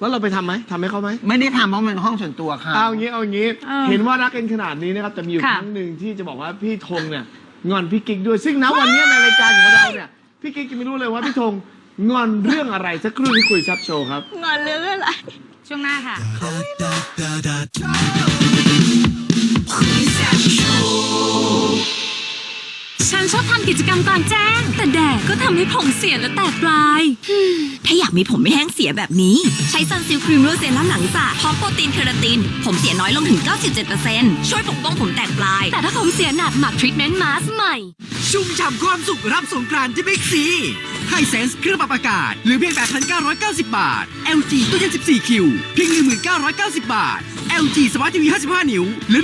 แล้วเราไปทำไหมทำให้เขาไหมไม่ได้ทำเพราะมันห้องส่วนตัวค่ะเอางี้เอางี้ เออเห็นว่ารักกันขนาดนี้นะครับแต่มีอยู่ค่ะ ครั้งหนึ่งที่จะบอกว่าพี่ธงเนี่ยงอนพี่กิ๊กด้วยซึ่งณวันนี้ในรายการของเราเนี่ยพี่กิ๊กจะไม่รู้เลยว่าพี่ธงงอนเรื่องอะไรสักครู่ที่คุยแซับโชว์ครับ งอนเรื่องอะไร ช่วงหน้าค่ะ ฉันชอบทำกิจกรรมกลางแจ้ง แต่แดดก็ทำให้ผมเสียและแตกปลาย ถ้าอยากมีผมไม่แห้งเสียแบบนี้ ใช้ซันซิลครีมโรเซรั่มหลังสระพร้อมโปรตีนเคราติน ผมเสียน้อยลงถึง 97%ช่วยปกป้องผมแตกปลาย แต่ถ้าผมเสียหนักหมักทรีทเมนต์มาสใหม่ ชุ่มฉ่ำความสุขรับสงกรานต์ที่บิ๊กซีไฮเซนส์เครื่องปรับอากาศ หรือเพียง 8,990 บาท LG ตู้เย็น 14 คิว เพียง 1990 บาท LG Smart TV 55 นิ้ว หรือ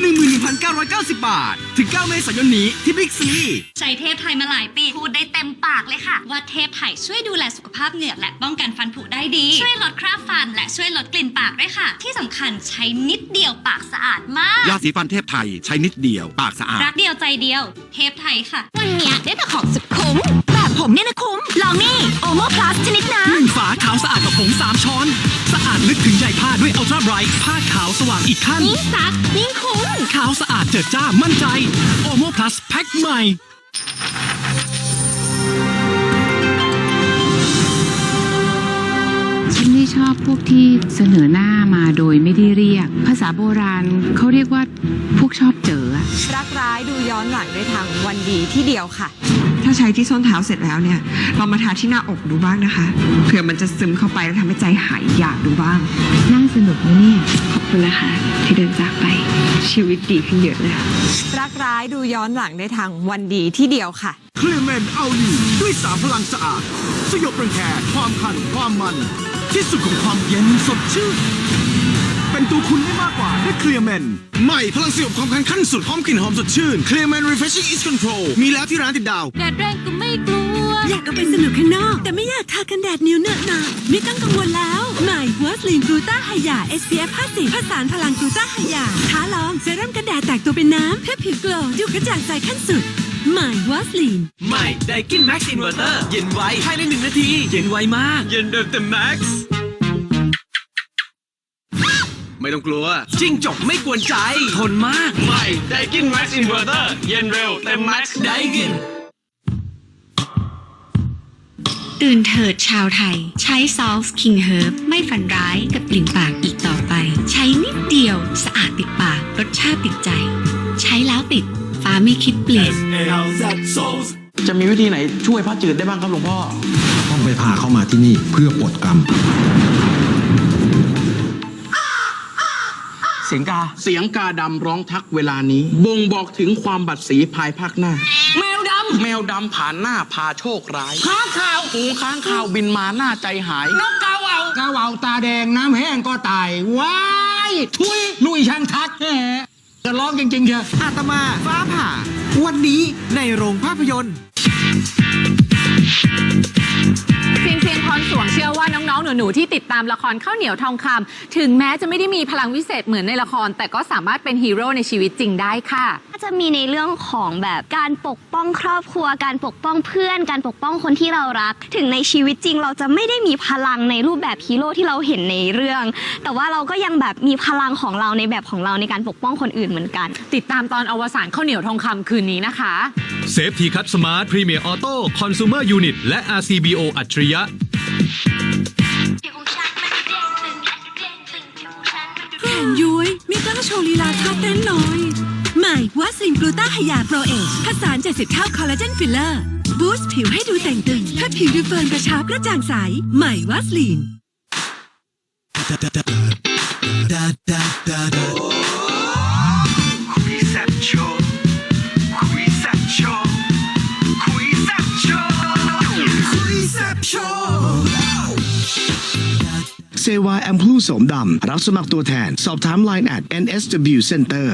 11,990 บาท ถึง 9 เมษายนนี้ที่บิ๊กซีใช้เทพไทยมาหลายปี พูดได้เต็มปากเลยค่ะ ว่าเทพไทยช่วยดูแลสุขภาพเหงือกและป้องกันฟันผุได้ดี ช่วยลดคราบฟัน และช่วยลดกลิ่นปากด้วยค่ะ ที่สำคัญใช้นิดเดียวปากสะอาดมาก ยาสีฟันเทพไทยใช้นิดเดียวปากสะอาด รักเดียวใจเดียว เทพไทยค่ะ วันเนี้ยได้แต่ของสุดคุ้มแบบผมเนี่ยนะคุ้ม ลองนี่โอโมพลัสชนิดน้หนึ่งฝาขาวสะอาดกับผง3ช้อน สะอาดลึกถึงใยผ้าด้วยอัลตร้าไบรท์ผ้าขาวสว่างอีกขั้นำยิ่งซักยิ่งคุ้ม ขาวสะอาดเจิดจ้ามั่นใจโอโมพลัสแพ็คใหม่ ฉันไม่ชอบพวกที่เสนอหน้ามาโดยไม่ได้เรียก ภาษาโบราณเขาเรียกว่าพวกชอบเจออะ รักร้ายดูย้อนหลังได้ทางวันดีที่เดียวค่ะ ถ้าใช้ที่ส้นเท้าเสร็จแล้วเนี่ยเรามาทาที่หน้าอกดูบ้างนะคะเผื่อมันจะซึมเข้าไปแล้วทำให้ใจหายอยากดูบ้าง น่าสนุกนะเนี่ย ขอบคุณนะคะที่เดินจากไปชีวิตดีขึ้นเยอะเลยรักร้ายดูย้อนหลังได้ทางวันดีที่เดียวค่ะ เคลียร์แมนเอาอยู่ด้วยสามพลังสะอาด สยบรังแคความคันความมัน ที่สุดของความเย็นสดชื่น เป็นตัวคุณได้มากกว่าด้วยเคลียร์แมนใหม่พลังสยบความคันขั้นสุดหอมกลิ่นหอมสดชื่นเคลียร์แมน refreshing is control มีแล้วที่ร้านติดดาวแดดแรงก็ไม่กลัว อยากออกไปสนุกข้างนอก แต่ไม่อยากทากันแดดนิ้วเนอะหนาไม่ต้องกังวลแล้ว ใหม่วัสลีนกลูต้าไฮยา SPF 50ผสานพลังกลูต้าไฮยาท้าลองเซรั่มกันแดดแตกตัวเป็นน้ำเพื่อผิวโกลว์ดูกระจ่างใสขั้นสุดใหม่วัสลีนใหม่ไดกินแม็กซ์อินเวอร์เตอร์เย็นไวภายในหนึ่งนาที เย็นไวมาก เย็นแบบเต็มแม็กซ์ ไม่ต้องกลัว จิ้งจกไม่กวนใจ ทนมากใหม่ไดกินแม็กซ์อินเวอร์เตอร์เย็นเร็วเต็มแม็กซ์ไดกินตื่นเถิดชาวไทย ใช้ซอลส์คิงเฮิร์บไม่ฝันร้ายกับกลิ่นปากอีกต่อไป ใช้นิดเดียวสะอาดติดปาก รสชาติติดใจ ใช้แล้วติดฟ้าไม่คิดเปลี่ยน จะมีวิธีไหนช่วยพระจืดได้บ้างครับหลวงพ่อ ต้องไปพาเข้ามาที่นี่เพื่อปลดกรรม เสียงกา เสียงกาดำร้องทักเวลานี้ บ่งบอกถึงความบัดสีภายภาคหน้า แมวดำแมวดำผ่านหน้าพาโชคร้ายค้างข่าวหูค้างข่าวบินมาหน้าใจหาย นกกาเหวากาเหวาตาแดงน้ำแห้งก็ตาย ว้ายทุยลุยช่างทักแหมจะร้องจริงๆเชียวอาตมาฟ้าผ่า วันนี้ในโรงภาพยนตร์เซียงเซียงพรสวงเชื่อว่าน้อง ๆ หนู ๆ ที่ติดตามละครข้าวเหนียวทองคำถึงแม้จะไม่ได้มีพลังวิเศษเหมือนในละคร แต่ก็สามารถเป็นฮีโร่ในชีวิตจริงได้ค่ะ จะมีในเรื่องของแบบการปกป้องครอบครัว การปกป้องเพื่อน การปกป้องคนที่เรารัก ถึงในชีวิตจริงเราจะไม่ได้มีพลังในรูปแบบฮีโร่ที่เราเห็นในเรื่อง แต่ว่าเราก็ยังแบบมีพลังของเราในแบบของเราในการปกป้องคนอื่นเหมือนกัน ติดตามตอนอวสานข้าวเหนียวทองคำคืนนี้นะคะ เซฟทีคัตสมาร์ทพรีเมียร์ออโต้คอน sumer unit และ RCBO อัจฉริยะ วัสลินกลูต้าไฮยาโปรเอชผสาน70เท่าคอลลาเจนฟิลเลอร์ บูสต์ผิวให้ดูแต่งตึงเพื่อผิวดูเฟิร์มกระชับกระจ่างใส ใหม่วัสลินเซวาแอมพลูสมดำรับสมัครตัวแทน สอบถาม Line at NSW Center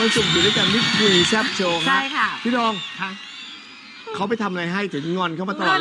วันศุกร์อยู่ด้วยกันนี่คุยแซบโชว์ครับใช่ค่ะ พี่ดองเขาไปทำอะไรให้ถึงงอนเขามาตลอด